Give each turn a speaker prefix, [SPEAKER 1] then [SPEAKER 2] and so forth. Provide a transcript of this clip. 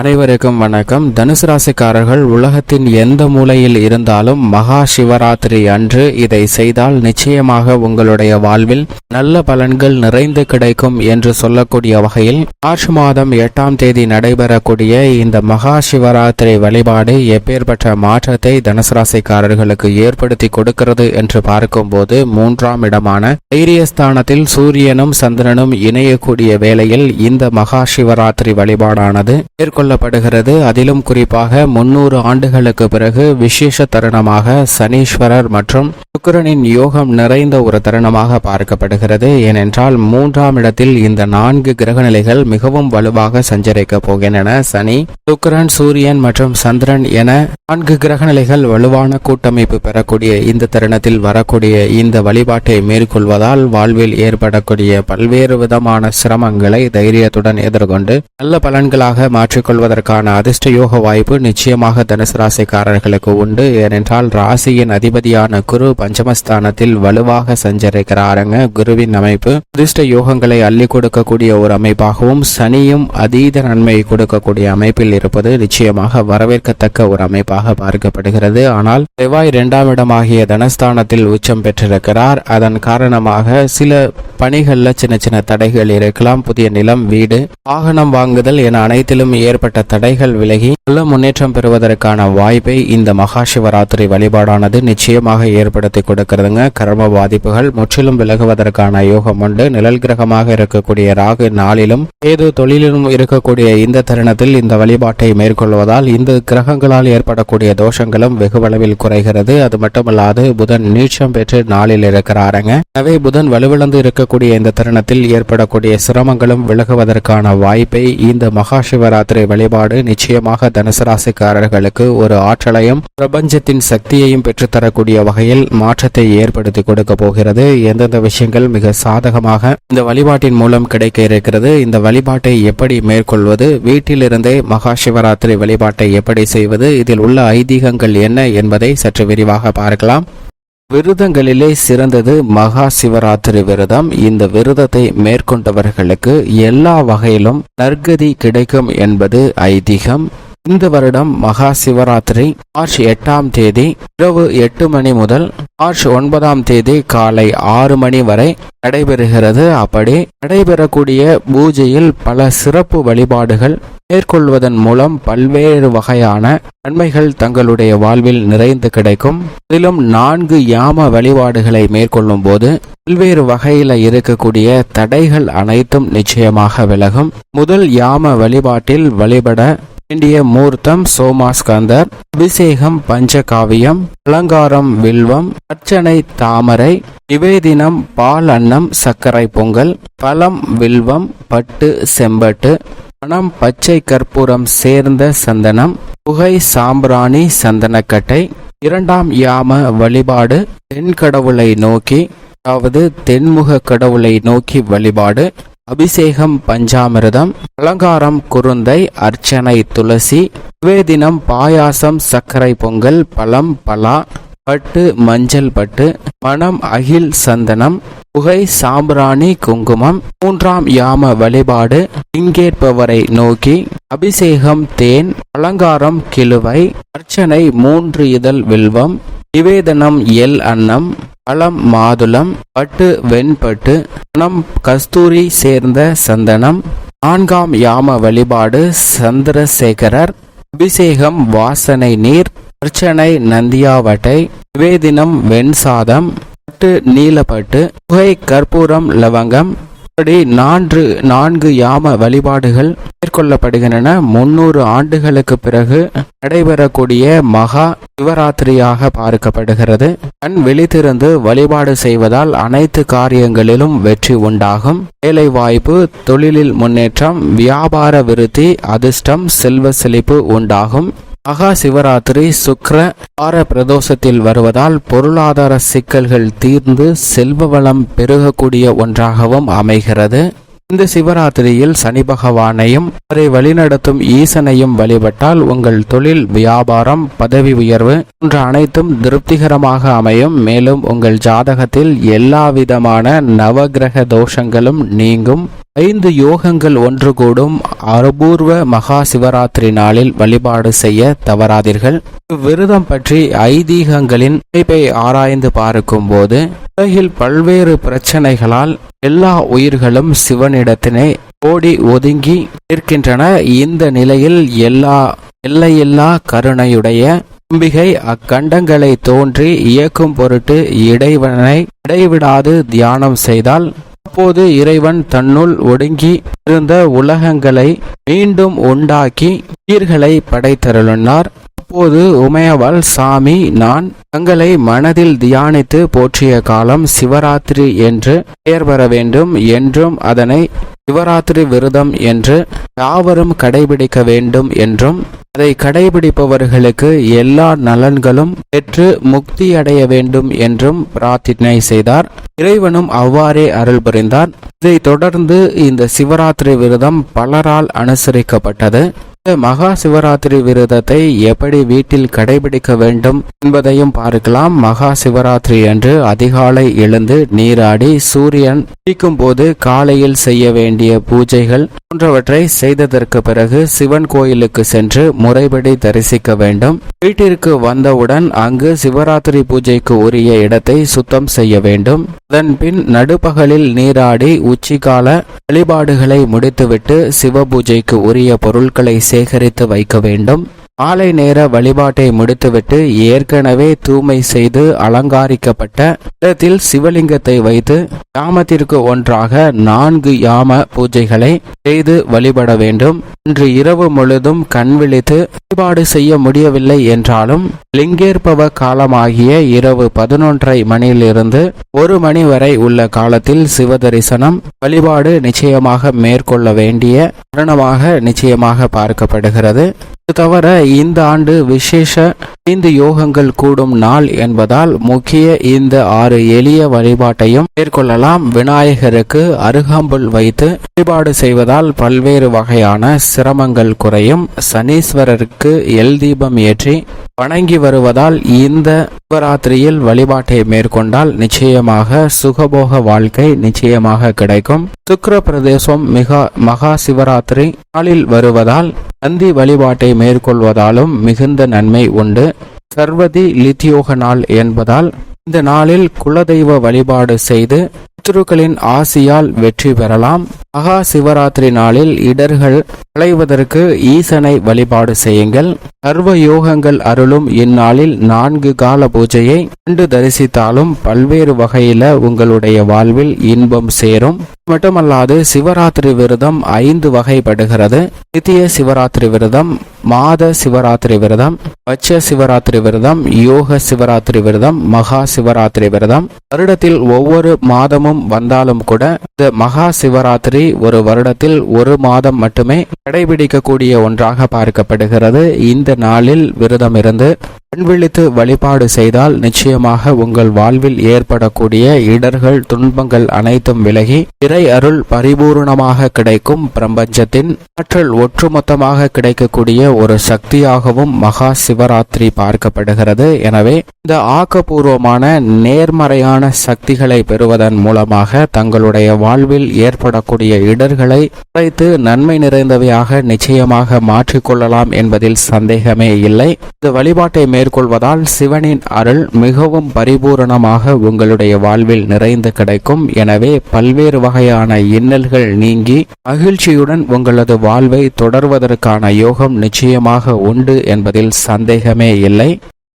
[SPEAKER 1] அனைவருக்கும் வணக்கம். தனுசு ராசிக்காரர்கள் உலகத்தின் எந்த மூலையில் இருந்தாலும் மகா சிவராத்திரி அன்று இதை செய்தால் நிச்சயமாக உங்களுடைய வாழ்வில் நல்ல பலன்கள் நிறைந்து கிடைக்கும் என்று சொல்லக்கூடிய வகையில் மார்ச் மாதம் எட்டாம் தேதி நடைபெறக்கூடிய இந்த மகா சிவராத்திரி வழிபாடு எப்பேற்பட்ட மாற்றத்தை தனுசு ராசிக்காரர்களுக்கு ஏற்படுத்தி கொடுக்கிறது என்று பார்க்கும்போது மூன்றாம் இடமான தைரியஸ்தானத்தில் சூரியனும் சந்திரனும் இணையக்கூடிய வேளையில் இந்த மகா சிவராத்திரி வழிபாடானது மேற்கொள்ள மேற்கொள்ளப்படுகிறது அதிலும் குறிப்பாக முன்னூறு ஆண்டுகளுக்கு பிறகு விசேஷ தருணமாக சனீஸ்வரர் மற்றும் சுக்கிரனின் யோகம் நிறைந்த ஒரு தருணமாக பார்க்கப்படுகிறது. ஏனென்றால் மூன்றாம் இடத்தில் இந்த நான்கு கிரகநிலைகள் மிகவும் வலுவாக சஞ்சரிக்க போகின்றன. சனி சுக்கிரன் சூரியன் மற்றும் சந்திரன் என நான்கு கிரகநிலைகள் வலுவான கூட்டமைப்பு பெறக்கூடிய இந்த தருணத்தில் வரக்கூடிய இந்த வழிபாட்டை மேற்கொள்வதால் வாழ்வில் ஏற்படக்கூடிய பல்வேறு விதமான சிரமங்களை தைரியத்துடன் எதிர்கொண்டு நல்ல பலன்களாக மாற்றிக்கொள்ள கொள்வதற்கான அதிர்ஷ்ட யோக வாய்ப்பு நிச்சயமாக தனுசு ராசிக்காரர்களுக்கு உண்டு. ஏனென்றால் ராசியின் அதிபதியான குரு பஞ்சமஸ்தானத்தில் வலுவாக சஞ்சரிக்கிறாருங்க. குருவின் அமைப்பு அதிர்ஷ்ட யோகங்களை அள்ளி கொடுக்கக்கூடிய ஒரு அமைப்பாகவும் சனியும் அதீத நன்மை கொடுக்கக்கூடிய அமைப்பில் இருப்பது நிச்சயமாக வரவேற்கத்தக்க ஒரு அமைப்பாக பார்க்கப்படுகிறது. ஆனால் செவ்வாய் இரண்டாம் இடமாகிய தனஸ்தானத்தில் உச்சம் பெற்றிருக்கிறார். அதன் காரணமாக சில பணிகளில் சின்ன சின்ன தடைகள் இருக்கலாம். புதிய நிலம் வீடு வாகனம் வாங்குதல் என அனைத்திலும் ஏற்பட்ட தடைகள் விலகி நல்ல முன்னேற்றம் பெறுவதற்கான வாய்ப்பை இந்த மகா சிவராத்திரி வழிபாடானது நிச்சயமாக ஏற்படுத்தி கொடுக்கிறதுங்க. கர்ம பாதிப்புகள் முற்றிலும் விலகுவதற்கான யோகம் உண்டு. நிழல் கிரகமாக இருக்கக்கூடிய ராகு நாளிலும் ஏதோ தொழிலிலும் இருக்கக்கூடிய இந்த தருணத்தில் இந்த வழிபாட்டை மேற்கொள்வதால் இந்த கிரகங்களால் ஏற்படக்கூடிய தோஷங்களும் வெகுவளவில் குறைகிறது. அது மட்டுமல்லாது புதன் நீச்சம் பெற்று நாளில் இருக்கிறாருங்க. எனவே புதன் வலுவிழந்து இருக்கக்கூடிய இந்த தருணத்தில் ஏற்படக்கூடிய சிரமங்களும் விலகுவதற்கான வாய்ப்பை இந்த மகா சிவராத்திரி வழிபாடு நிச்சயமாக தனுசு ராசிக்காரர்களுக்கு ஒரு ஆற்றலையும் பிரபஞ்சத்தின் சக்தியையும் பெற்றுத்தரக்கூடிய வகையில் மாற்றத்தை ஏற்படுத்தி கொடுக்க போகிறது. எந்தெந்த விஷயங்கள் மிக சாதகமாக இந்த வழிபாட்டின் மூலம் கிடைக்க இருக்கிறது இந்த வழிபாட்டை எப்படி மேற்கொள்வது வீட்டிலிருந்தே மகா சிவராத்திரி வழிபாட்டை எப்படி செய்வது இதில் உள்ள ஐதீகங்கள் என்ன என்பதை சற்று விரிவாக பார்க்கலாம். விரதங்களிலே சிறந்தது மகா சிவராத்திரி விரதம். இந்த விரதத்தை மேற்கொண்டவர்களுக்கு எல்லா வகையிலும் நற்கதி கிடைக்கும் என்பது ஐதீகம். இந்த வருடம் மகா சிவராத்திரி மார்ச் எட்டாம் தேதி இரவு எட்டு மணி முதல் மார்ச் ஒன்பதாம் தேதி காலை ஆறு மணி வரை நடைபெறுகிறது. அப்படி நடைபெறக்கூடிய பூஜையில் பல சிறப்பு வழிபாடுகள் மேற்கொள்வதன் மூலம் பல்வேறு வகையான நன்மைகள் தங்களுடைய வாழ்வில் நிறைந்து கிடைக்கும். அதிலும் நான்கு யாம வழிபாடுகளை மேற்கொள்ளும் போது பல்வேறு வகையில இருக்கக்கூடிய தடைகள் அனைத்தும் நிச்சயமாக விலகும். முதல் யாம வழிபாட்டில் வழிபட வேண்டிய மூர்த்தம் சோமாஸ்கந்தர் அபிஷேகம் பஞ்சகாவியம் அலங்காரம் வில்வம் அர்ச்சனை தாமரை நிவேதினம் பால் அன்னம் சர்க்கரை பொங்கல் பழம் வில்வம் பட்டு செம்பட்டு பணம் பச்சை கற்பூரம் சேர்ந்த சந்தனம் புகை சாம்பிராணி சந்தனக்கட்டை இரண்டாம் யாம வழிபாடு தென் கடவுளை நோக்கி அதாவது தென்முக கடவுளை நோக்கி வழிபாடு அபிஷேகம் பஞ்சாமிரதம் அலங்காரம் குருந்தை அர்ச்சனை துளசி நிவேதினம் பாயாசம் சர்க்கரை பொங்கல் பழம் பலா பட்டு மஞ்சள் பட்டு மணம் அகில் சந்தனம் புகை சாம்பிராணி குங்குமம். மூன்றாம் யாம வழிபாடு. இங்கேற்பவரை நோக்கி. அபிஷேகம் தேன் அலங்காரம் கிழுவை அர்ச்சனை மூன்று இதழ் வில்வம் நிவேதனம் எல் அன்னம் பழம் மாதுளம் பட்டு வெண்பட்டு பணம் கஸ்தூரி சேர்ந்த சந்தனம். நான்காம் யாம வழிபாடு சந்திரசேகரர். அபிஷேகம் வாசனை நீர் அர்ச்சனை நந்தியாவட்டை. நிவேதினம் வெண்சாதம். பட்டு நீலப்பட்டு புகை கற்பூரம் லவங்கம் இப்படி நான்கு நான்கு யாம வழிபாடுகள் மேற்கொள்ளப்படுகின்றன. முன்னூறு ஆண்டுகளுக்கு பிறகு நடைபெறக்கூடிய மகா சிவராத்திரியாக பார்க்கப்படுகிறது. கண் விழித்திருந்து வழிபாடு செய்வதால் அனைத்து காரியங்களிலும் வெற்றி உண்டாகும். வேலை வாய்ப்பு தொழிலில் முன்னேற்றம் வியாபார விருத்தி அதிர்ஷ்டம் செல்வ செழிப்பு உண்டாகும். மகா சிவராத்திரி சுக்ர வார பிரதோஷத்தில் வருவதால் பொருளாதார சிக்கல்கள் தீர்ந்து செல்வ வளம் பெருகக்கூடிய ஒன்றாகவும் அமைகிறது. இந்த சிவராத்திரியில் சனி பகவானையும் அவரை வழிநடத்தும் ஈசனையும் வழிபட்டால் உங்கள் தொழில் வியாபாரம் பதவி உயர்வு போன்ற அனைத்தும் திருப்திகரமாக அமையும். மேலும் உங்கள் ஜாதகத்தில் எல்லா விதமான நவகிரக தோஷங்களும் நீங்கும். ஐந்து யோகங்கள் ஒன்று கூடும். அபூர்வ மகா சிவராத்திரி நாளில் வழிபாடு செய்ய தவறாதீர்கள். விரதம் பற்றி ஐதீகங்களின் அமைப்பை ஆராய்ந்து பார்க்கும் போது உலகில் பல்வேறு பிரச்சனைகளால் எல்லா உயிர்களும் சிவனிடத்தினை ஓடி ஒதுங்கி நிற்கின்றன. இந்த நிலையில் எல்லா எல்லையில்லா கருணையுடைய அம்பிகை அக்கண்டங்களை தோன்றி இயக்கும் பொருட்டு இடைவனை இடைவிடாது தியானம் செய்தால் அப்போது இறைவன் தன்னுள் ஒடுங்கி இருந்த உலகங்களை மீண்டும் உண்டாக்கி உயிர்களை படைத்தருளினார். அப்போது உமையவள் சாமி நான் தங்களை மனதில் தியானித்து போற்றிய காலம் சிவராத்திரி என்று பெயர் பெற வேண்டும் என்றும் அதனை சிவராத்திரி விரதம் என்று யாவரும் கடைபிடிக்க வேண்டும் என்றும் அதை கடைபிடிப்பவர்களுக்கு எல்லா நலன்களும் பெற்று முக்தி அடைய வேண்டும் என்றும் பிரார்த்தனை செய்தார். இறைவனும் அவ்வாறே அருள் புரிந்தார். இதைத் தொடர்ந்து இந்த சிவராத்திரி விரதம் பலரால் அனுசரிக்கப்பட்டது. மகா சிவராத்திரி விரதத்தை எப்படி வீட்டில் கடைபிடிக்க வேண்டும் என்பதையும் பார்க்கலாம். மகா சிவராத்திரி அன்று அதிகாலை எழுந்து நீராடி சூரியன் உதிக்கும் போது காலையில் செய்ய வேண்டிய பூஜைகள் போன்றவற்றை செய்ததற்கு பிறகு சிவன் கோயிலுக்கு சென்று முறைப்படி தரிசிக்க வேண்டும். வீட்டிற்கு வந்தவுடன் அங்கு சிவராத்திரி பூஜைக்கு உரிய இடத்தை சுத்தம் செய்ய வேண்டும். அதன் பின் நடுப்பகலில் நீராடி உச்சிகால வழிபாடுகளை முடித்துவிட்டு சிவ பூஜைக்கு உரிய பொருட்களை சேகரித்து வைக்க வேண்டும். காலை நேர வழிபாட்டை முடித்துவிட்டு ஏற்கனவே தூய்மை செய்து அலங்காரிக்கப்பட்ட இடத்தில் சிவலிங்கத்தை வைத்து யாமத்திற்கு ஒன்றாக நான்கு யாம பூஜைகளை செய்து வழிபட வேண்டும். இன்று இரவு முழுதும் கண் விழித்து வழிபாடு செய்ய முடியவில்லை என்றாலும் லிங்கேற்பவ காலமாகிய இரவு பதினொன்றரை மணியிலிருந்து ஒரு மணி வரை உள்ள காலத்தில் சிவ தரிசனம் வழிபாடு நிச்சயமாக மேற்கொள்ள வேண்டிய தருணமாக நிச்சயமாக பார்க்கப்படுகிறது. தவிர இந்த ஆண்டு விசேஷ ஐந்து யோகங்கள் கூடும் நாள் என்பதால் முக்கிய இந்த ஆறு எளிய வழிபாட்டையும் மேற்கொள்ளலாம். விநாயகருக்கு அருகாம்புல் வைத்து வழிபாடு செய்வதால் பல்வேறு வகையான சிரமங்கள் குறையும். சனீஸ்வரருக்கு எல் தீபம் ஏற்றி வணங்கி வருவதால் இந்த சிவராத்திரியில் வழிபாட்டை மேற்கொண்டால் நிச்சயமாக சுகபோக வாழ்க்கை நிச்சயமாக கிடைக்கும். சுக்கர பிரதேசம் மிக மகா சிவராத்திரி நாளில் வருவதால் நந்தி வழிபாட்டை மேற்கொள்வதாலும் மிகுந்த நன்மை உண்டு. சர்வதி லித்தியோக நாள் என்பதால் இந்த நாளில் குலதெய்வ வழிபாடு செய்து பித்ருக்களின் ஆசியால் வெற்றி பெறலாம். மகா சிவராத்திரி நாளில் இடர்கள் களைவதற்கு ஈசனை வழிபாடு செய்யுங்கள். சர்வ யோகங்கள் அருளும் இந்நாளில் நான்கு கால பூஜையை கண்டு தரிசித்தாலும் பல்வேறு வகையில உங்களுடைய வாழ்வில் இன்பம் சேரும். மட்டுமல்லாது சிவராத்திரி விரதம் ஐந்து வகைப்படுகிறது. நித்திய சிவராத்திரி விரதம் மாத சிவராத்திரி விரதம் பட்ச சிவராத்திரி விரதம் யோக சிவராத்திரி விரதம் மகா சிவராத்திரி விரதம். வருடத்தில் ஒவ்வொரு மாதமும் வந்தாலும் கூட இந்த மகா சிவராத்திரி ஒரு வருடத்தில் ஒரு மாதம் மட்டுமே கடைபிடிக்கக்கூடிய ஒன்றாக பார்க்கப்படுகிறது. இந்த நாளில் விரதம் இருந்து கண்விழித்து வழிபாடு செய்தால் நிச்சயமாக உங்கள் வாழ்வில் ஏற்படக்கூடிய இடர்கள் துன்பங்கள் அனைத்தும் விலகி இறை அருள் பரிபூர்ணமாக கிடைக்கும். பிரபஞ்சத்தின் ஆற்றல் ஒட்டுமொத்தமாக கிடைக்கக்கூடிய ஒரு சக்தியாகவும் மகா சிவராத்திரி பார்க்கப்படுகிறது. எனவே இந்த ஆக்கப்பூர்வமான நேர்மறையான சக்திகளை பெறுவதன் மூலமாக தங்களுடைய வாழ்வில் ஏற்படக்கூடிய இடர்களை குறைத்து நன்மை நிறைந்தவையாக நிச்சயமாக மாற்றிக்கொள்ளலாம் என்பதில் சந்தேகமே இல்லை. இந்த வழிபாட்டை மேற்கொள்வதால் சிவனின் அருள் மிகவும் பரிபூரணமாக உங்களுடைய வாழ்வில் நிறைந்து கிடைக்கும். எனவே பல்வேறு வகையான இன்னல்கள் நீங்கி மகிழ்ச்சியுடன் உங்களது வாழ்வை தொடர்வதற்கான யோகம் நிச்சயமாக உண்டு என்பதில் சந்தேகமே இல்லை.